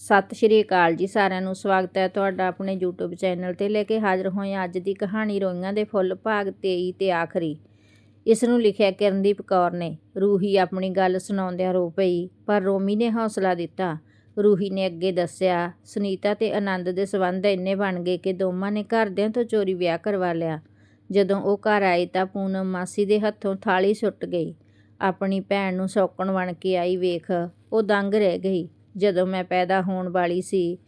ਸਤਿ ਸ਼੍ਰੀ ਅਕਾਲ ਜੀ ਸਾਰਿਆਂ ਨੂੰ, ਸਵਾਗਤ ਹੈ ਤੁਹਾਡਾ ਆਪਣੇ YouTube ਚੈਨਲ ਤੇ ਲੈ ਕੇ ਹਾਜ਼ਰ ਹੋਏ ਹਾਂ ਅੱਜ ਦੀ ਕਹਾਣੀ ਰੋਈਆਂ ਦੇ ਫੁੱਲ ਭਾਗ 23 ਤੇ ਆਖਰੀ। ਇਸ ਨੂੰ ਲਿਖਿਆ ਕਿਰਨਦੀਪ ਕੌਰ ਨੇ। ਰੂਹੀ ਆਪਣੀ ਗੱਲ ਸੁਣਾਉਂਦਿਆਂ ਰੋ ਪਈ, ਪਰ ਰੋਮੀ ਨੇ ਹੌਸਲਾ ਦਿੱਤਾ। ਰੂਹੀ ਨੇ ਅੱਗੇ ਦੱਸਿਆ, ਸੁਨੀਤਾ ਤੇ ਆਨੰਦ ਦੇ ਸਬੰਧ ਇੰਨੇ ਬਣ ਗਏ ਕਿ ਦੋਵਾਂ ਨੇ ਘਰਦਿਆਂ ਤੋਂ ਚੋਰੀ ਵਿਆਹ ਕਰਵਾ ਲਿਆ। ਜਦੋਂ ਉਹ ਘਰ ਆਏ ਤਾਂ ਪੂਨਮ ਮਾਸੀ ਦੇ ਹੱਥੋਂ ਥਾਲੀ ਸੁੱਟ ਗਈ। ਆਪਣੀ ਭੈਣ ਨੂੰ ਸੌਕਣ ਬਣ ਕੇ ਆਈ ਵੇਖ, ਉਹ ਦੰਗ ਰਹਿ ਗਈ। ਜਦੋਂ ਮੈਂ ਪੈਦਾ ਹੋਣ ਵਾਲੀ ਸੀ,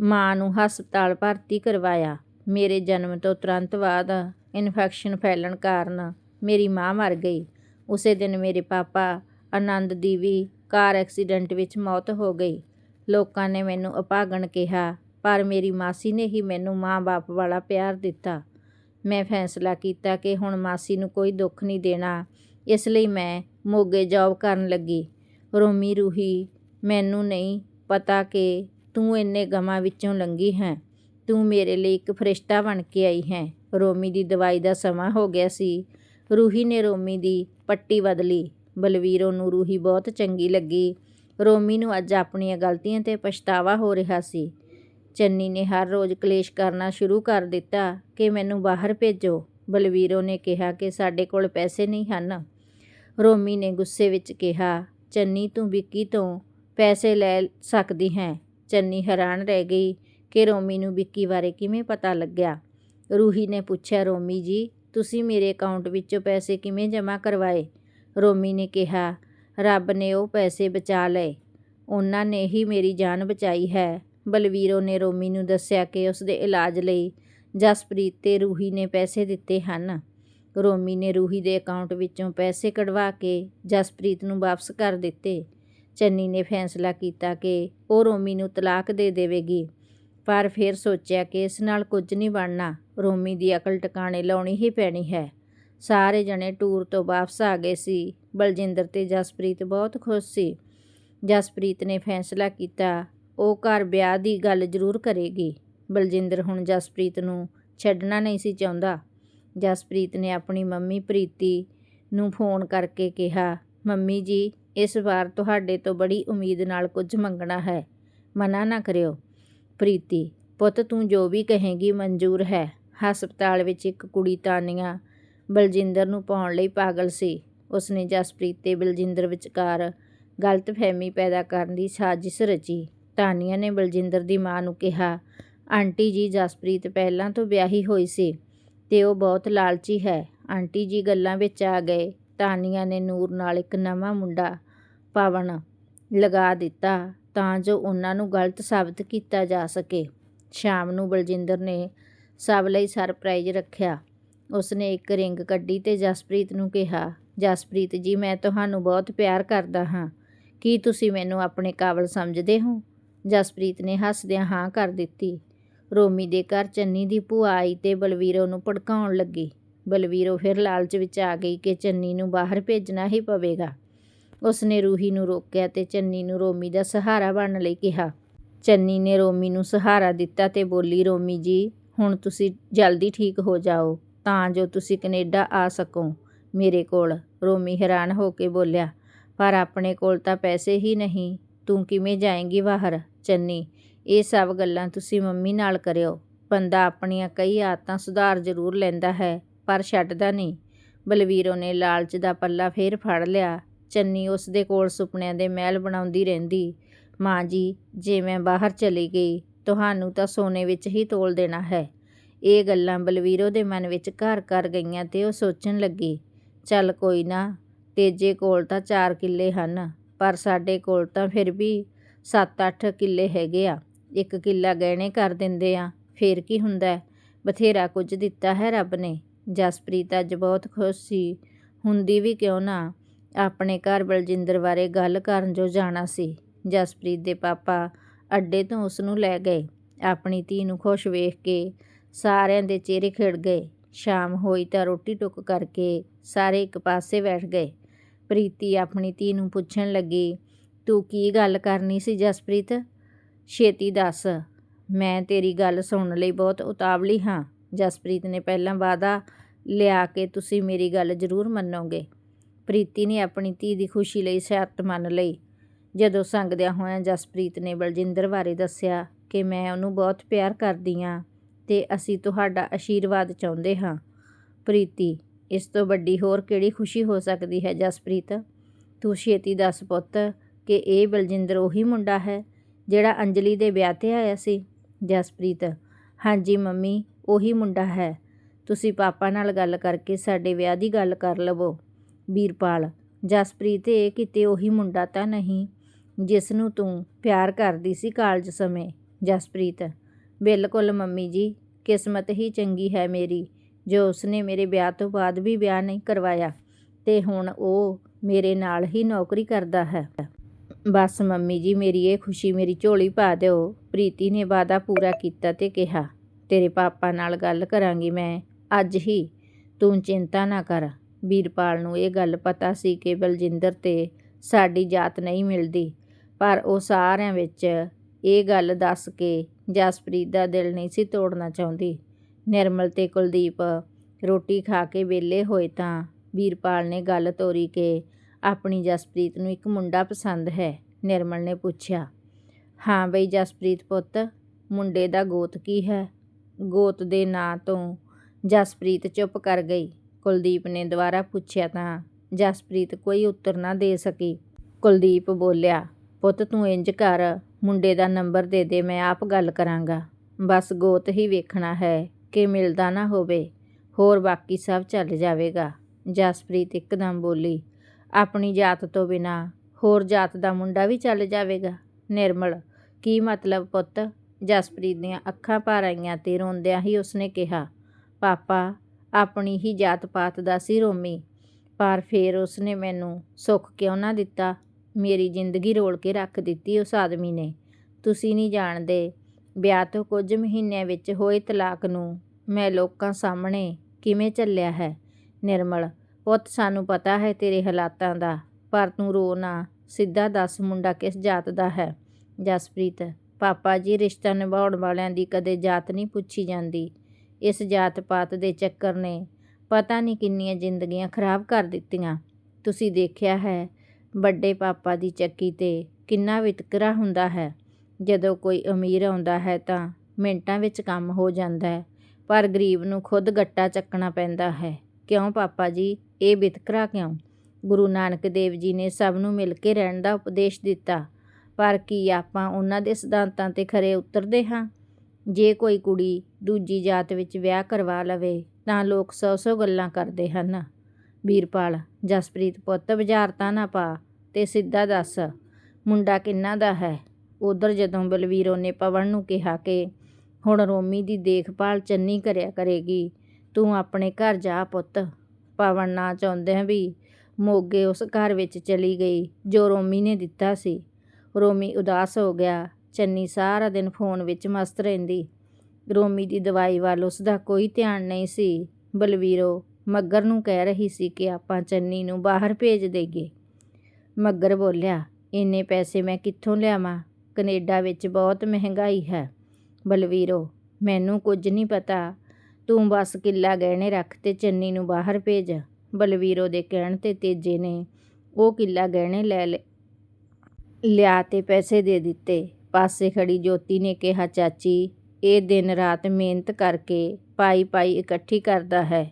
ਮਾਂ ਨੂੰ ਹਸਪਤਾਲ ਭਰਤੀ ਕਰਵਾਇਆ। ਮੇਰੇ ਜਨਮ ਤੋਂ ਤੁਰੰਤ ਬਾਅਦ ਇਨਫੈਕਸ਼ਨ ਫੈਲਣ ਕਾਰਨ ਮੇਰੀ ਮਾਂ ਮਰ ਗਈ। ਉਸੇ ਦਿਨ ਮੇਰੇ ਪਾਪਾ ਆਨੰਦ ਦੀ ਵੀ ਕਾਰ ਐਕਸੀਡੈਂਟ ਵਿੱਚ ਮੌਤ ਹੋ ਗਈ। ਲੋਕਾਂ ਨੇ ਮੈਨੂੰ ਅਭਾਗਣ ਕਿਹਾ, ਪਰ ਮੇਰੀ ਮਾਸੀ ਨੇ ਹੀ ਮੈਨੂੰ ਮਾਂ-ਬਾਪ ਵਾਲਾ ਪਿਆਰ ਦਿੱਤਾ। ਮੈਂ ਫੈਸਲਾ ਕੀਤਾ ਕਿ ਹੁਣ ਮਾਸੀ ਨੂੰ ਕੋਈ ਦੁੱਖ ਨਹੀਂ ਦੇਣਾ। ਇਸ ਲਈ ਮੈਂ ਮੋਗੇ ਜੌਬ ਕਰਨ ਲੱਗੀ। ਰੋਮੀ ਰੂਹੀ ਮੈਨੂੰ ਨਹੀਂ ਪਤਾ ਕਿ ਤੂੰ ਇੰਨੇ ਗਮਾਂ ਵਿੱਚੋਂ ਲੰਘੀ ਹੈ। ਤੂੰ ਮੇਰੇ ਲਈ ਇੱਕ ਫਰਿਸ਼ਤਾ ਬਣ ਕੇ ਆਈ ਹੈ। ਰੋਮੀ ਦੀ ਦਵਾਈ ਦਾ ਸਮਾਂ ਹੋ ਗਿਆ ਸੀ। ਰੂਹੀ ਨੇ ਰੋਮੀ ਦੀ ਪੱਟੀ ਬਦਲੀ। ਬਲਵੀਰੋ ਨੂੰ ਰੂਹੀ ਬਹੁਤ ਚੰਗੀ ਲੱਗੀ। ਰੋਮੀ ਨੂੰ ਅੱਜ ਆਪਣੀਆਂ ਗਲਤੀਆਂ ਤੇ ਪਛਤਾਵਾ ਹੋ ਰਿਹਾ ਸੀ। ਚੰਨੀ ਨੇ ਹਰ ਰੋਜ਼ ਕਲੇਸ਼ ਕਰਨਾ ਸ਼ੁਰੂ ਕਰ ਦਿੱਤਾ ਕਿ ਮੈਨੂੰ ਬਾਹਰ ਭੇਜੋ। ਬਲਵੀਰੋ ਨੇ ਕਿਹਾ ਕਿ ਸਾਡੇ ਕੋਲ ਪੈਸੇ ਨਹੀਂ ਹਨ। ਰੋਮੀ ਨੇ ਗੁੱਸੇ ਵਿੱਚ ਕਿਹਾ, ਚੰਨੀ, ਤੂੰ ਵਿੱਕੀ ਤੋਂ ਪੈਸੇ ਲੈ ਸਕਦੀ ਹੈ। ਚੰਨੀ ਹੈਰਾਨ ਰਹਿ ਗਈ ਕਿ ਰੋਮੀ ਨੂੰ ਵਿੱਕੀ ਬਾਰੇ ਕਿਵੇਂ ਪਤਾ ਲੱਗਿਆ। ਰੂਹੀ ਨੇ ਪੁੱਛਿਆ, ਰੋਮੀ ਜੀ, ਤੁਸੀਂ ਮੇਰੇ ਅਕਾਊਂਟ ਵਿੱਚੋਂ ਪੈਸੇ ਕਿਵੇਂ ਜਮ੍ਹਾਂ ਕਰਵਾਏ? ਰੋਮੀ ਨੇ ਕਿਹਾ, ਰੱਬ ਨੇ ਉਹ ਪੈਸੇ ਬਚਾ ਲਏ। ਉਹਨਾਂ ਨੇ ਹੀ ਮੇਰੀ ਜਾਨ ਬਚਾਈ ਹੈ। ਬਲਵੀਰੋ ਨੇ ਰੋਮੀ ਨੂੰ ਦੱਸਿਆ ਕਿ ਉਸ ਦੇ ਇਲਾਜ ਲਈ ਜਸਪ੍ਰੀਤ ਤੇ ਰੂਹੀ ਨੇ ਪੈਸੇ ਦਿੱਤੇ ਹਨ। ਰੋਮੀ ਨੇ ਰੂਹੀ ਦੇ ਅਕਾਊਂਟ ਵਿੱਚੋਂ ਪੈਸੇ ਕਢਵਾ ਕੇ ਜਸਪ੍ਰੀਤ ਨੂੰ ਵਾਪਸ ਕਰ ਦਿੱਤੇ। ਚੰਨੀ ਨੇ ਫੈਸਲਾ ਕੀਤਾ ਕਿ ਉਹ ਰੋਮੀ ਨੂੰ ਤਲਾਕ ਦੇ ਦੇਵੇਗੀ। ਪਰ ਫਿਰ ਸੋਚਿਆ ਕਿ ਇਸ ਨਾਲ ਕੁਝ ਨਹੀਂ ਬਣਨਾ। ਰੋਮੀ ਦੀ ਅਕਲ ਟਿਕਾਣੇ ਲਾਉਣੀ ਹੀ ਪੈਣੀ ਹੈ। ਸਾਰੇ ਜਣੇ ਟੂਰ ਤੋਂ ਵਾਪਸ ਆ ਗਏ ਸੀ। ਬਲਜਿੰਦਰ ਤੇ ਜਸਪ੍ਰੀਤ ਬਹੁਤ ਖੁਸ਼ ਸੀ। ਜਸਪ੍ਰੀਤ ਨੇ ਫੈਸਲਾ ਕੀਤਾ, ਉਹ ਘਰ ਵਿਆਹ ਦੀ ਗੱਲ ਜ਼ਰੂਰ ਕਰੇਗੀ। ਬਲਜਿੰਦਰ ਹੁਣ ਜਸਪ੍ਰੀਤ ਨੂੰ ਛੱਡਣਾ ਨਹੀਂ ਸੀ ਚਾਹੁੰਦਾ। ਜਸਪ੍ਰੀਤ ਨੇ ਆਪਣੀ ਮੰਮੀ ਪ੍ਰੀਤੀ ਨੂੰ ਫੋਨ ਕਰਕੇ ਕਿਹਾ, ਮੰਮੀ ਜੀ ਇਸ ਵਾਰ ਤੁਹਾਡੇ ਤੋਂ ਬੜੀ ਉਮੀਦ ਨਾਲ ਕੁਝ ਮੰਗਣਾ ਹੈ। ਮਨਾ ਨਾ ਕਰਿਓ। ਪ੍ਰੀਤੀ, ਪੁੱਤ ਤੂੰ ਜੋ ਵੀ ਕਹੇਂਗੀ ਮਨਜ਼ੂਰ ਹੈ। ਹਸਪਤਾਲ ਵਿੱਚ ਇੱਕ ਕੁੜੀ ਤਾਨੀਆਂ ਬਲਜਿੰਦਰ ਨੂੰ ਪਾਉਣ ਲਈ ਪਾਗਲ ਸੀ। ਉਸਨੇ ਜਸਪ੍ਰੀਤ ਤੇ ਬਲਜਿੰਦਰ ਵਿਚਕਾਰ ਗਲਤਫਹਿਮੀ ਪੈਦਾ ਕਰਨ ਦੀ ਸਾਜ਼ਿਸ਼ ਰਚੀ। ਤਾਨੀਆ ਨੇ ਬਲਜਿੰਦਰ ਦੀ ਮਾਂ ਨੂੰ ਕਿਹਾ, ਆਂਟੀ ਜੀ, ਜਸਪ੍ਰੀਤ ਪਹਿਲਾਂ ਤੋਂ ਵਿਆਹੀ ਹੋਈ ਸੀ ਤੇ ਉਹ ਬਹੁਤ ਲਾਲਚੀ ਹੈ। ਆਂਟੀ ਜੀ ਗੱਲਾਂ ਵਿੱਚ ਆ ਗਏ। ਤਾਨੀਆ ਨੇ ਨੂਰ ਨਾਲ ਇੱਕ ਨਵਾਂ ਮੁੰਡਾ ਪਵਨ ਲਗਾ ਦਿੱਤਾ ਤਾਂ ਜੋ ਉਹਨਾਂ ਨੂੰ ਗਲਤ ਸਾਬਤ ਕੀਤਾ ਜਾ ਸਕੇ। ਸ਼ਾਮ ਨੂੰ ਬਲਜਿੰਦਰ ਨੇ ਸਭ ਲਈ ਸਰਪ੍ਰਾਈਜ਼ ਰੱਖਿਆ। ਉਸਨੇ ਇੱਕ ਰਿੰਗ ਕੱਢੀ ਤੇ ਜਸਪ੍ਰੀਤ ਨੂੰ ਕਿਹਾ, ਜਸਪ੍ਰੀਤ ਜੀ, ਮੈਂ ਤੁਹਾਨੂੰ ਬਹੁਤ ਪਿਆਰ ਕਰਦਾ ਹਾਂ। ਕੀ ਤੁਸੀਂ ਮੈਨੂੰ ਆਪਣੇ ਕਾਬਲ ਸਮਝਦੇ ਹੋ? ਜਸਪ੍ਰੀਤ ਨੇ ਹੱਸਦਿਆਂ ਹਾਂ ਕਰ ਦਿੱਤੀ। ਰੋਮੀ ਦੇ ਘਰ ਚੰਨੀ ਦੀ ਭੂਆ ਆਈ ਤੇ ਬਲਵੀਰੋ ਨੂੰ ਭੜਕਾਉਣ ਲੱਗੀ। ਬਲਵੀਰੋ ਫਿਰ ਲਾਲਚ ਵਿੱਚ ਆ ਗਈ ਕਿ ਚੰਨੀ ਨੂੰ ਬਾਹਰ ਭੇਜਣਾ ਹੀ ਪਵੇਗਾ। ਉਸਨੇ ਰੂਹੀ ਨੂੰ ਰੋਕਿਆ ਤੇ ਚੰਨੀ ਨੂੰ ਰੋਮੀ ਦਾ ਸਹਾਰਾ ਬਣਨ ਲਈ ਕਿਹਾ। ਚੰਨੀ ਨੇ ਰੋਮੀ ਨੂੰ ਸਹਾਰਾ ਦਿੱਤਾ ਤੇ ਬੋਲੀ, ਰੋਮੀ ਜੀ, ਹੁਣ ਤੁਸੀਂ ਜਲਦੀ ਠੀਕ ਹੋ ਜਾਓ, ਤਾਂ ਜੋ ਤੁਸੀਂ ਕੈਨੇਡਾ ਆ ਸਕੋ। ਮੇਰੇ ਕੋਲ, ਰੋਮੀ ਹੈਰਾਨ ਹੋ ਕੇ ਬੋਲਿਆ। ਪਰ ਆਪਣੇ ਕੋਲ ਤਾਂ ਪੈਸੇ ਹੀ ਨਹੀਂ, ਤੂੰ ਕਿਵੇਂ ਜਾਏਂਗੀ ਬਾਹਰ? ਚੰਨੀ, ਇਹ ਸਭ ਗੱਲਾਂ ਤੁਸੀਂ ਮੰਮੀ ਨਾਲ ਕਰਿਓ। ਬੰਦਾ ਆਪਣੀਆਂ ਕਈ ਆਦਤਾਂ ਸੁਧਾਰ ਜ਼ਰੂਰ ਲੈਂਦਾ ਹੈ, ਪਰ ਛੱਡਦਾ ਨਹੀਂ। ਬਲਵੀਰੋ ਨੇ ਲਾਲਚ ਦਾ ਪੱਲਾ ਫੇਰ ਫੜ ਲਿਆ। ਚੰਨੀ ਉਸ ਦੇ ਕੋਲ ਸੁਪਨਿਆਂ ਦੇ ਮਹਿਲ ਬਣਾਉਂਦੀ ਰਹਿੰਦੀ। ਮਾਂ ਜੀ, ਜੇ ਮੈਂ ਬਾਹਰ ਚਲੀ ਗਈ, ਤੁਹਾਨੂੰ ਤਾਂ ਸੋਨੇ ਵਿੱਚ ਹੀ ਤੋਲ ਦੇਣਾ ਹੈ। ਇਹ ਗੱਲਾਂ ਬਲਵੀਰੋ ਦੇ ਮਨ ਵਿੱਚ ਘਰ ਘਰ ਗਈਆਂ ਤੇ ਉਹ ਸੋਚਣ ਲੱਗੀ, ਚੱਲ ਕੋਈ ਨਾ, ਤੇਜੇ ਕੋਲ ਤਾਂ ਚਾਰ ਕਿੱਲੇ ਹਨ, ਪਰ ਸਾਡੇ ਕੋਲ ਤਾਂ ਫਿਰ ਵੀ 7-8 ਕਿੱਲੇ ਹੈਗੇ ਆ। ਇੱਕ ਕਿੱਲਾ ਗਹਿਣੇ ਕਰ ਦਿੰਦੇ ਆ, ਫਿਰ ਕੀ ਹੁੰਦਾ? ਬਥੇਰਾ ਕੁਝ ਦਿੱਤਾ ਹੈ ਰੱਬ ਨੇ। ਜਸਪ੍ਰੀਤ ਅੱਜ ਬਹੁਤ ਖੁਸ਼ ਸੀ। ਹੁੰਦੀ ਵੀ ਕਿਉਂ ਨਾ? ਆਪਣੇ ਘਰ ਬਲਜਿੰਦਰ ਬਾਰੇ ਗੱਲ ਕਰਨ ਜੋ ਜਾਣਾ ਸੀ। ਜਸਪ੍ਰੀਤ ਦੇ ਪਾਪਾ ਅੱਡੇ ਤੋਂ ਉਸ ਨੂੰ ਲੈ ਗਏ। ਆਪਣੀ ਧੀ ਨੂੰ ਖੁਸ਼ ਵੇਖ ਕੇ ਸਾਰਿਆਂ ਦੇ ਚਿਹਰੇ ਖਿੜ ਗਏ। ਸ਼ਾਮ ਹੋਈ ਤਾਂ ਰੋਟੀ ਟੁੱਕ ਕਰਕੇ ਸਾਰੇ ਇੱਕ ਪਾਸੇ ਬੈਠ ਗਏ। ਪ੍ਰੀਤੀ ਆਪਣੀ ਧੀ ਨੂੰ ਪੁੱਛਣ ਲੱਗੀ, ਤੂੰ ਕੀ ਗੱਲ ਕਰਨੀ ਸੀ ਜਸਪ੍ਰੀਤ? ਛੇਤੀ ਦੱਸ। ਮੈਂ ਤੇਰੀ ਗੱਲ ਸੁਣਨ ਲਈ ਬਹੁਤ ਉਤਾਵਲੀ ਹਾਂ। ਜਸਪ੍ਰੀਤ ਨੇ ਪਹਿਲਾਂ ਵਾਅਦਾ ਲਿਆ ਕਿ ਤੁਸੀਂ ਮੇਰੀ ਗੱਲ ਜ਼ਰੂਰ ਮੰਨੋਗੇ। ਪ੍ਰੀਤੀ ਨੇ ਆਪਣੀ ਧੀ ਦੀ ਖੁਸ਼ੀ ਲਈ ਸ਼ਰਤ ਮੰਨ ਲਈ। ਜਦੋਂ ਸੰਗਦਿਆਂ ਹੋਇਆਂ ਜਸਪ੍ਰੀਤ ਨੇ ਬਲਜਿੰਦਰ ਬਾਰੇ ਦੱਸਿਆ ਕਿ ਮੈਂ ਉਹਨੂੰ ਬਹੁਤ ਪਿਆਰ ਕਰਦੀ ਹਾਂ ਤੇ ਅਸੀਂ ਤੁਹਾਡਾ ਆਸ਼ੀਰਵਾਦ ਚਾਹੁੰਦੇ ਹਾਂ। ਪ੍ਰੀਤੀ, ਇਸ ਤੋਂ ਵੱਡੀ ਹੋਰ ਕਿਹੜੀ ਖੁਸ਼ੀ ਹੋ ਸਕਦੀ ਹੈ ਜਸਪ੍ਰੀਤ? ਤੂੰ ਛੇਤੀ ਦੱਸ ਪੁੱਤ ਕਿ ਇਹ ਬਲਜਿੰਦਰ ਉਹੀ ਮੁੰਡਾ ਹੈ ਜਿਹੜਾ ਅੰਜਲੀ ਦੇ ਵਿਆਹ ਤੇ ਆਇਆ ਸੀ? ਜਸਪ੍ਰੀਤ, ਹਾਂਜੀ ਮੰਮੀ, ਉਹੀ ਮੁੰਡਾ ਹੈ। ਤੁਸੀਂ ਪਾਪਾ ਨਾਲ ਗੱਲ ਕਰਕੇ ਸਾਡੇ ਵਿਆਹ ਦੀ ਗੱਲ ਕਰ ਲਵੋ। ਵੀਰਪਾਲ, ਜਸਪ੍ਰੀਤ, ਇਹ ਕਿਤੇ ਉਹੀ ਮੁੰਡਾ ਤਾਂ ਨਹੀਂ ਜਿਸ ਨੂੰ ਤੂੰ ਪਿਆਰ ਕਰਦੀ ਸੀ ਕਾਲਜ ਸਮੇਂ? ਜਸਪ੍ਰੀਤ, ਬਿਲਕੁਲ ਮੰਮੀ ਜੀ, ਕਿਸਮਤ ਹੀ ਚੰਗੀ ਹੈ ਮੇਰੀ, ਜੋ ਉਸਨੇ ਮੇਰੇ ਵਿਆਹ ਤੋਂ ਬਾਅਦ ਵੀ ਵਿਆਹ ਨਹੀਂ ਕਰਵਾਇਆ ਤੇ ਹੁਣ ਉਹ ਮੇਰੇ ਨਾਲ ਹੀ ਨੌਕਰੀ ਕਰਦਾ ਹੈ। ਬਸ ਮੰਮੀ ਜੀ, ਮੇਰੀ ਇਹ ਖੁਸ਼ੀ, ਮੇਰੀ ਝੋਲੀ ਪਾ ਦਿਓ। ਪ੍ਰੀਤੀ ਨੇ ਵਾਅਦਾ ਪੂਰਾ ਕੀਤਾ ਤੇ ਕਿਹਾ, ਤੇਰੇ ਪਾਪਾ ਨਾਲ ਗੱਲ ਕਰਾਂਗੀ ਮੈਂ, ਅੱਜ ਹੀ, ਤੂੰ ਚਿੰਤਾ ਨਾ ਕਰ। ਵੀਰਪਾਲ ਨੂੰ ਇਹ ਗੱਲ ਪਤਾ ਸੀ ਕਿ ਬਲਜਿੰਦਰ ਤੇ ਸਾਡੀ ਜਾਤ ਨਹੀਂ ਮਿਲਦੀ। ਪਰ ਉਹ ਸਾਰਿਆਂ ਵਿੱਚ ਇਹ ਗੱਲ ਦੱਸ ਕੇ ਜਸਪ੍ਰੀਤ ਦਾ ਦਿਲ ਨਹੀਂ ਸੀ ਤੋੜਨਾ ਚਾਹੁੰਦੀ। ਨਿਰਮਲ ਤੇ ਕੁਲਦੀਪ ਰੋਟੀ ਖਾ ਕੇ ਵਿਹਲੇ ਹੋਏ ਤਾਂ ਵੀਰਪਾਲ ਨੇ ਗੱਲ ਤੋਰੀ ਕਿ ਆਪਣੀ ਜਸਪ੍ਰੀਤ ਨੂੰ ਇੱਕ ਮੁੰਡਾ ਪਸੰਦ ਹੈ। ਨਿਰਮਲ ਨੇ ਪੁੱਛਿਆ, ਹਾਂ ਬਈ ਜਸਪ੍ਰੀਤ ਪੁੱਤ, ਮੁੰਡੇ ਦਾ ਗੋਤ ਕੀ ਹੈ? ਗੋਤ ਦੇ ਨਾਂ ਤੋਂ ਜਸਪ੍ਰੀਤ ਚੁੱਪ ਕਰ ਗਈ। ਕੁਲਦੀਪ ਨੇ ਦੁਬਾਰਾ ਪੁੱਛਿਆ ਤਾਂ ਜਸਪ੍ਰੀਤ ਕੋਈ ਉੱਤਰ ਨਾ ਦੇ ਸਕੀ। ਕੁਲਦੀਪ ਬੋਲਿਆ, ਪੁੱਤ ਤੂੰ ਇੰਜ ਕਰ, ਮੁੰਡੇ ਦਾ ਨੰਬਰ ਦੇ ਦੇ, ਮੈਂ ਆਪ ਗੱਲ ਕਰਾਂਗਾ। ਬਸ ਗੋਤ ਹੀ ਵੇਖਣਾ ਹੈ ਕਿ ਮਿਲਦਾ ਨਾ ਹੋਵੇ, ਹੋਰ ਬਾਕੀ ਸਭ ਚੱਲ ਜਾਵੇਗਾ। ਜਸਪ੍ਰੀਤ ਇੱਕਦਮ ਬੋਲੀ, ਆਪਣੀ ਜਾਤ ਤੋਂ ਬਿਨਾਂ ਹੋਰ ਜਾਤ ਦਾ ਮੁੰਡਾ ਵੀ ਚੱਲ ਜਾਵੇਗਾ। ਨਿਰਮਲ, ਕੀ ਮਤਲਬ ਪੁੱਤ? ਜਸਪ੍ਰੀਤ ਦੀਆਂ ਅੱਖਾਂ ਭਰ ਆਈਆਂ ਤੇ ਰੋਂਦਿਆਂ ਹੀ ਉਸਨੇ ਕਿਹਾ, ਪਾਪਾ ਆਪਣੀ ਹੀ ਜਾਤ ਪਾਤ ਦਾ ਸੀ ਰੋਮੀ। ਪਰ ਫੇਰ ਉਸਨੇ ਮੈਨੂੰ ਸੁੱਖ ਕਿਉਂ ਨਾ ਦਿੱਤਾ? ਮੇਰੀ ਜ਼ਿੰਦਗੀ ਰੋਲ ਕੇ ਰੱਖ ਦਿੱਤੀ ਉਸ ਆਦਮੀ ਨੇ। ਤੁਸੀਂ ਨਹੀਂ ਜਾਣਦੇ, ਵਿਆਹ ਤੋਂ ਕੁਝ ਮਹੀਨਿਆਂ ਵਿੱਚ ਹੋਏ ਤਲਾਕ ਨੂੰ ਮੈਂ ਲੋਕਾਂ ਸਾਹਮਣੇ ਕਿਵੇਂ ਚੱਲਿਆ ਹੈ? ਨਿਰਮਲ, ਪੁੱਤ, ਸਾਨੂੰ ਪਤਾ ਹੈ ਤੇਰੇ ਹਾਲਾਤਾਂ ਦਾ, ਪਰ ਤੂੰ ਰੋ ਨਾ। ਸਿੱਧਾ ਦੱਸ ਮੁੰਡਾ ਕਿਸ ਜਾਤ ਦਾ ਹੈ? ਜਸਪ੍ਰੀਤ, ਪਾਪਾ ਜੀ, ਰਿਸ਼ਤਾ ਨਿਭਾਉਣ ਵਾਲਿਆਂ ਦੀ ਕਦੇ ਜਾਤ ਨਹੀਂ ਪੁੱਛੀ ਜਾਂਦੀ। ਇਸ ਜਾਤ ਪਾਤ ਦੇ ਚੱਕਰ ਨੇ। ਪਤਾ ਨਹੀਂ ਕਿੰਨੀਆਂ ਜ਼ਿੰਦਗੀਆਂ ਖਰਾਬ ਕਰ ਦਿੱਤੀਆਂ। ਤੁਸੀਂ ਦੇਖਿਆ ਹੈ, ਵੱਡੇ ਪਾਪਾ ਦੀ ਚੱਕੀ ਤੇ ਕਿੰਨਾ ਵਿਤਕਰਾ ਹੁੰਦਾ ਹੈ। ਜਦੋਂ ਕੋਈ ਅਮੀਰ ਆਉਂਦਾ ਹੈ ਤਾਂ ਮਿੰਟਾਂ ਵਿੱਚ ਕੰਮ ਹੋ ਜਾਂਦਾ ਹੈ, ਪਰ ਗਰੀਬ ਨੂੰ ਖੁਦ ਗੱਟਾ ਚੱਕਣਾ ਪੈਂਦਾ ਹੈ। ਕਿਉਂ ਪਾਪਾ ਜੀ, ਇਹ ਵਿਤਕਰਾ ਕਿਉਂ? ਗੁਰੂ ਨਾਨਕ ਦੇਵ ਜੀ ਨੇ ਸਭ ਨੂੰ ਮਿਲ ਕੇ ਰਹਿਣ ਦਾ ਉਪਦੇਸ਼ ਦਿੱਤਾ। ਪਰ ਕੀ ਆਪਾਂ ਉਹਨਾਂ ਦੇ ਸਿਧਾਂਤਾਂ ਤੇ ਖਰੇ ਉਤਰਦੇ ਹਾਂ? ਜੇ ਕੋਈ ਕੁੜੀ ਦੂਜੀ ਜਾਤ ਵਿੱਚ ਵਿਆਹ ਕਰਵਾ ਲਵੇ ਤਾਂ ਲੋਕ ਸੌ ਸੌ ਗੱਲਾਂ ਕਰਦੇ ਹਨ। ਵੀਰਪਾਲ, ਜਸਪ੍ਰੀਤ ਪੁੱਤ ਬੁਝਾਰਤਾਂ ਨਾ ਪਾ ਤੇ ਸਿੱਧਾ ਦੱਸ, ਮੁੰਡਾ ਕਿੰਨਾ ਦਾ ਹੈ? ਉਧਰ ਜਦੋਂ ਬਲਵੀਰੋ ਨੇ ਪਵਨ ਨੂੰ ਕਿਹਾ ਕਿ ਹੁਣ ਰੋਮੀ ਦੀ ਦੇਖਭਾਲ ਚੰਨੀ ਕਰਿਆ ਕਰੇਗੀ, ਤੂੰ ਆਪਣੇ ਘਰ ਜਾ ਪੁੱਤ। ਪਵਨ ਨਾ ਚਾਹੁੰਦੇ ਵੀ ਮੋਗੇ ਉਸ ਘਰ ਵਿੱਚ ਚਲੀ ਗਈ ਜੋ ਰੋਮੀ ਨੇ ਦਿੱਤਾ ਸੀ। ਰੋਮੀ ਉਦਾਸ ਹੋ ਗਿਆ, ਚੰਨੀ ਸਾਰਾ ਦਿਨ ਫੋਨ ਵਿੱਚ ਮਸਤ ਰਹਿੰਦੀ। ਰੋਮੀ ਦੀ ਦਵਾਈ ਵੱਲ ਉਸਦਾ ਕੋਈ ਧਿਆਨ ਨਹੀਂ ਸੀ। ਬਲਵੀਰੋ, ਮੱਗਰ ਨੂੰ ਕਹਿ ਰਹੀ ਸੀ ਕਿ ਆਪਾਂ ਚੰਨੀ ਨੂੰ ਬਾਹਰ ਭੇਜ ਦੇਈਏ। ਮੱਗਰ ਬੋਲਿਆ, ਇੰਨੇ ਪੈਸੇ ਮੈਂ ਕਿੱਥੋਂ ਲਿਆਵਾਂ? ਕੈਨੇਡਾ ਵਿੱਚ ਬਹੁਤ ਮਹਿੰਗਾਈ ਹੈ। ਬਲਵੀਰੋ, ਮੈਨੂੰ ਕੁਝ ਨਹੀਂ ਪਤਾ। ਤੂੰ ਬਸ ਕਿੱਲਾ ਗਹਿਣੇ ਰੱਖ ਤੇ ਚੰਨੀ ਨੂੰ ਬਾਹਰ ਭੇਜ। ਬਲਵੀਰੋ ਦੇ ਕਹਿਣ ਤੇ ਤੇਜੇ ਨੇ ਉਹ ਕਿੱਲਾ ਗਹਿਣੇ ਲੈ ਲਿਆ ਤੇ ਪੈਸੇ ਦੇ ਦਿੱਤੇ। ਪਾਸੇ ਖੜੀ ਜੋਤੀ ਨੇ ਕਿਹਾ, ਚਾਚੀ ਇਹ ਦਿਨ ਰਾਤ ਮਿਹਨਤ ਕਰਕੇ ਪਾਈ ਪਾਈ ਇਕੱਠੀ ਕਰਦਾ ਹੈ।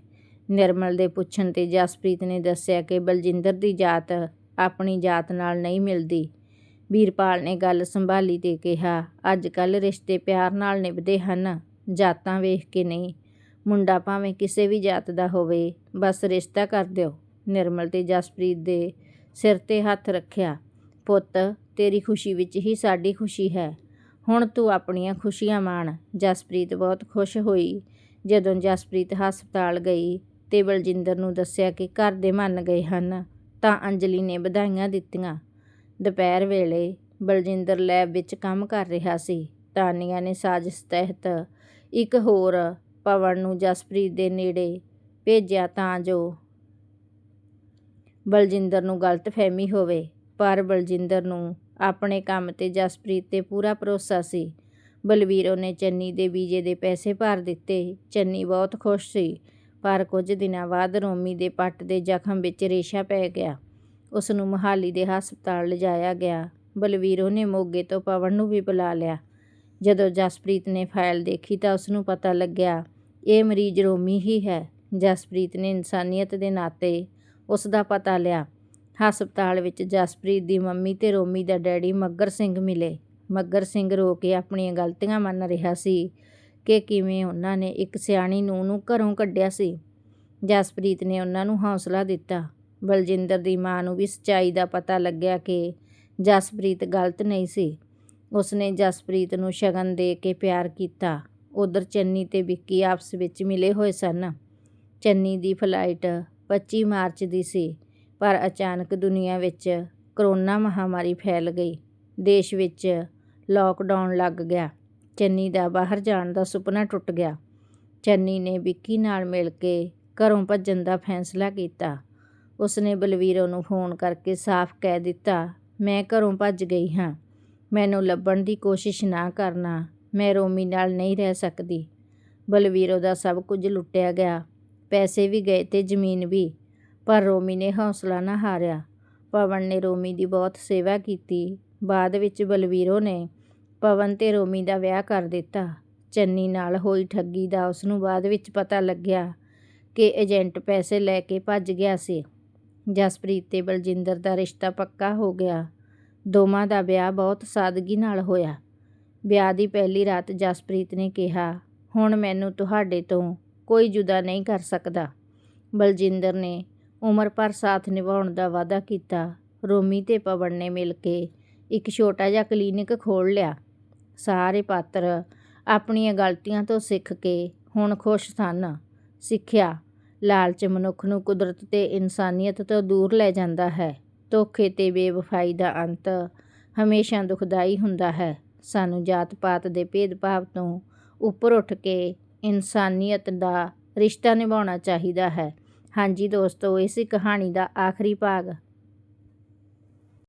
ਨਿਰਮਲ ਦੇ ਪੁੱਛਣ ਤੇ ਜਸਪ੍ਰੀਤ ਨੇ ਦੱਸਿਆ ਕਿ ਬਲਜਿੰਦਰ ਦੀ ਜਾਤ ਆਪਣੀ ਜਾਤ ਨਾਲ ਨਹੀਂ ਮਿਲਦੀ। ਵੀਰਪਾਲ ਨੇ ਗੱਲ ਸੰਭਾਲੀ ਤੇ ਕਿਹਾ, ਅੱਜ ਕੱਲ ਰਿਸ਼ਤੇ ਪਿਆਰ ਨਾਲ ਨਿਭਦੇ ਹਨ, ਜਾਤਾਂ ਵੇਖ ਕੇ ਨਹੀਂ। ਮੁੰਡਾ ਭਾਵੇਂ ਕਿਸੇ ਵੀ ਜਾਤ ਦਾ ਹੋਵੇ, ਬਸ ਰਿਸ਼ਤਾ ਕਰ ਦਿਓ। ਨਿਰਮਲ ਤੇ ਜਸਪ੍ਰੀਤ ਦੇ ਸਿਰ ਤੇ ਹੱਥ ਰੱਖਿਆ, ਪੁੱਤ, ਤੇਰੀ ਖੁਸ਼ੀ ਵਿੱਚ ਹੀ ਸਾਡੀ ਖੁਸ਼ੀ ਹੈ। ਹੁਣ ਤੂੰ ਆਪਣੀਆਂ ਖੁਸ਼ੀਆਂ ਮਾਣ। ਜਸਪ੍ਰੀਤ ਬਹੁਤ ਖੁਸ਼ ਹੋਈ। ਜਦੋਂ ਜਸਪ੍ਰੀਤ ਹਸਪਤਾਲ ਗਈ ਤੇ ਬਲਜਿੰਦਰ ਨੂੰ ਦੱਸਿਆ ਕਿ ਘਰ ਦੇ ਮੰਨ ਗਏ ਹਨ, ਤਾਂ ਅੰਜਲੀ ਨੇ ਵਧਾਈਆਂ ਦਿੱਤੀਆਂ। ਦੁਪਹਿਰ ਵੇਲੇ ਬਲਜਿੰਦਰ ਲੈਬ ਵਿੱਚ ਕੰਮ ਕਰ ਰਿਹਾ ਸੀ। ਤਾਨੀਆ ਨੇ ਸਾਜ਼ਿਸ਼ ਤਹਿਤ ਇੱਕ ਹੋਰ ਪਵਨ ਨੂੰ ਜਸਪ੍ਰੀਤ ਦੇ ਨੇੜੇ ਭੇਜਿਆ ਤਾਂ ਜੋ ਬਲਜਿੰਦਰ ਨੂੰ ਗਲਤਫਹਿਮੀ ਹੋਵੇ, ਪਰ ਬਲਜਿੰਦਰ ਨੂੰ ਆਪਣੇ ਕੰਮ ਤੇ ਜਸਪ੍ਰੀਤ ਤੇ ਪੂਰਾ ਭਰੋਸਾ ਸੀ। ਬਲਵੀਰੋ ਨੇ ਚੰਨੀ ਦੇ ਵੀਜ਼ੇ ਦੇ ਪੈਸੇ ਭਰ ਦਿੱਤੇ। ਚੰਨੀ ਬਹੁਤ ਖੁਸ਼ ਸੀ, ਪਰ ਕੁਝ ਦਿਨਾਂ ਬਾਅਦ ਰੋਮੀ ਦੇ ਪੱਟ ਦੇ ਜ਼ਖਮ ਵਿੱਚ ਰੇਸ਼ਾ ਪੈ ਗਿਆ। ਉਸ ਨੂੰ ਮਹਾਲੀ ਦੇ ਹਸਪਤਾਲ ਲਿਜਾਇਆ ਗਿਆ। ਬਲਵੀਰੋ ਨੇ ਮੋਗੇ ਤੋਂ ਪਵਨ ਨੂੰ ਵੀ ਬੁਲਾ ਲਿਆ। ਜਦੋਂ ਜਸਪ੍ਰੀਤ ਨੇ ਫਾਈਲ ਦੇਖੀ ਤਾਂ ਉਸ ਨੂੰ ਪਤਾ ਲੱਗਿਆ, ਇਹ ਮਰੀਜ਼ ਰੋਮੀ ਹੀ ਹੈ। ਜਸਪ੍ਰੀਤ ਨੇ ਇਨਸਾਨੀਅਤ ਦੇ ਨਾਤੇ ਉਸ ਦਾ ਪਤਾ ਲਿਆ। ਹਸਪਤਾਲ ਵਿੱਚ ਜਸਪ੍ਰੀਤ ਦੀ ਮੰਮੀ ਤੇ ਰੋਮੀ ਦਾ ਡੈਡੀ ਮੱਗਰ ਸਿੰਘ ਮਿਲੇ। ਮੱਗਰ ਸਿੰਘ ਰੋ ਕੇ ਆਪਣੀਆਂ ਗਲਤੀਆਂ ਮੰਨ ਰਿਹਾ ਸੀ ਕਿ ਕਿਵੇਂ ਉਹਨਾਂ ਨੇ ਇੱਕ ਸਿਆਣੀ ਨੂੰ ਨੂੰ ਘਰੋਂ ਕੱਢਿਆ ਸੀ। ਜਸਪ੍ਰੀਤ ਨੇ ਉਹਨਾਂ ਨੂੰ ਹੌਸਲਾ ਦਿੱਤਾ। ਬਲਜਿੰਦਰ ਦੀ ਮਾਂ ਨੂੰ ਵੀ ਸੱਚਾਈ ਦਾ ਪਤਾ ਲੱਗਿਆ ਕਿ ਜਸਪ੍ਰੀਤ ਗਲਤ ਨਹੀਂ ਸੀ। ਉਸਨੇ ਜਸਪ੍ਰੀਤ ਨੂੰ ਸ਼ਗਨ ਦੇ ਕੇ ਪਿਆਰ ਕੀਤਾ। ਉਧਰ ਚੰਨੀ ਤੇ ਵਿੱਕੀ ਆਪਸ ਵਿੱਚ ਮਿਲੇ ਹੋਏ ਸਨ। ਚੰਨੀ ਦੀ ਫਲਾਈਟ 25 ਮਾਰਚ ਦੀ ਸੀ। ਪਰ ਅਚਾਨਕ ਦੁਨੀਆ ਵਿੱਚ ਕਰੋਨਾ ਮਹਾਮਾਰੀ ਫੈਲ ਗਈ। ਦੇਸ਼ ਵਿੱਚ ਲਾਕਡਾਊਨ ਲੱਗ ਗਿਆ। ਚੰਨੀ ਦਾ ਬਾਹਰ ਜਾਣ ਦਾ ਸੁਪਨਾ ਟੁੱਟ ਗਿਆ। ਚੰਨੀ ਨੇ ਵਿੱਕੀ ਨਾਲ ਮਿਲ ਕੇ ਘਰੋਂ ਭੱਜਣ ਦਾ ਫੈਸਲਾ ਕੀਤਾ। ਉਸਨੇ ਬਲਵੀਰੋ ਨੂੰ ਫੋਨ ਕਰਕੇ ਸਾਫ਼ ਕਹਿ ਦਿੱਤਾ, ਮੈਂ ਘਰੋਂ ਭੱਜ ਗਈ ਹਾਂ। ਮੈਨੂੰ ਲੱਭਣ ਦੀ ਕੋਸ਼ਿਸ਼ ਨਾ ਕਰਨਾ। ਮੈਂ ਰੋਮੀ ਨਾਲ ਨਹੀਂ ਰਹਿ ਸਕਦੀ। ਬਲਵੀਰੋ ਦਾ ਸਭ ਕੁਝ ਲੁੱਟਿਆ ਗਿਆ। ਪੈਸੇ ਵੀ ਗਏ ਤੇ ਜ਼ਮੀਨ ਵੀ। ਪਰ ਰੋਮੀ ਨੇ ਹੌਸਲਾ ਨਾ ਹਾਰਿਆ। ਪਵਨ ਨੇ ਰੋਮੀ ਦੀ ਬਹੁਤ ਸੇਵਾ ਕੀਤੀ। ਬਾਅਦ ਵਿੱਚ ਬਲਵੀਰੋ ਨੇ ਪਵਨ ਤੇ ਰੋਮੀ ਦਾ ਵਿਆਹ ਕਰ ਦਿੱਤਾ। ਚੰਨੀ ਨਾਲ ਹੋਈ ਠੱਗੀ ਦਾ ਉਸਨੂੰ ਬਾਅਦ ਵਿੱਚ ਪਤਾ ਲੱਗਿਆ ਕਿ ਏਜੰਟ ਪੈਸੇ ਲੈ ਕੇ ਭੱਜ ਗਿਆ ਸੀ। ਜਸਪ੍ਰੀਤ ਤੇ ਬਲਜਿੰਦਰ ਦਾ ਰਿਸ਼ਤਾ ਪੱਕਾ ਹੋ ਗਿਆ। ਦੋਵਾਂ ਦਾ ਵਿਆਹ ਬਹੁਤ ਸਾਦਗੀ ਨਾਲ ਹੋਇਆ। ਵਿਆਹ ਦੀ ਪਹਿਲੀ ਰਾਤ ਜਸਪ੍ਰੀਤ ਨੇ ਕਿਹਾ, ਹੁਣ ਮੈਨੂੰ ਤੁਹਾਡੇ ਤੋਂ ਕੋਈ ਜੁਦਾ ਨਹੀਂ ਕਰ ਸਕਦਾ। ਬਲਜਿੰਦਰ ਨੇ ਉਮਰ ਭਰ ਸਾਥ ਨਿਭਾਉਣ ਦਾ ਵਾਅਦਾ ਕੀਤਾ। ਰੋਮੀ ਤੇ ਪਵਨ ਨੇ ਮਿਲ ਕੇ ਇੱਕ ਛੋਟਾ ਜਿਹਾ ਕਲੀਨਿਕ ਖੋਲ੍ਹ ਲਿਆ। ਸਾਰੇ ਪਾਤਰ ਆਪਣੀਆਂ ਗਲਤੀਆਂ ਤੋਂ ਸਿੱਖ ਕੇ ਹੁਣ ਖੁਸ਼ ਸਨ। ਸਿੱਖਿਆ ਲਾਲਚ ਮਨੁੱਖ ਨੂੰ ਕੁਦਰਤ ਤੇ ਇਨਸਾਨੀਅਤ ਤੋਂ ਦੂਰ ਲੈ ਜਾਂਦਾ ਹੈ। ਧੋਖੇ ਤੇ ਬੇਵਫਾਈ ਦਾ ਅੰਤ ਹਮੇਸ਼ਾ ਦੁਖਦਾਈ ਹੁੰਦਾ ਹੈ। ਸਾਨੂੰ ਜਾਤ ਪਾਤ ਦੇ ਭੇਦਭਾਵ ਤੋਂ ਉੱਪਰ ਉੱਠ ਕੇ ਇਨਸਾਨੀਅਤ ਦਾ ਰਿਸ਼ਤਾ ਨਿਭਾਉਣਾ ਚਾਹੀਦਾ ਹੈ। ਹਾਂਜੀ ਦੋਸਤੋ ਇਸ ਕਹਾਣੀ ਦਾ ਆਖਰੀ ਭਾਗ।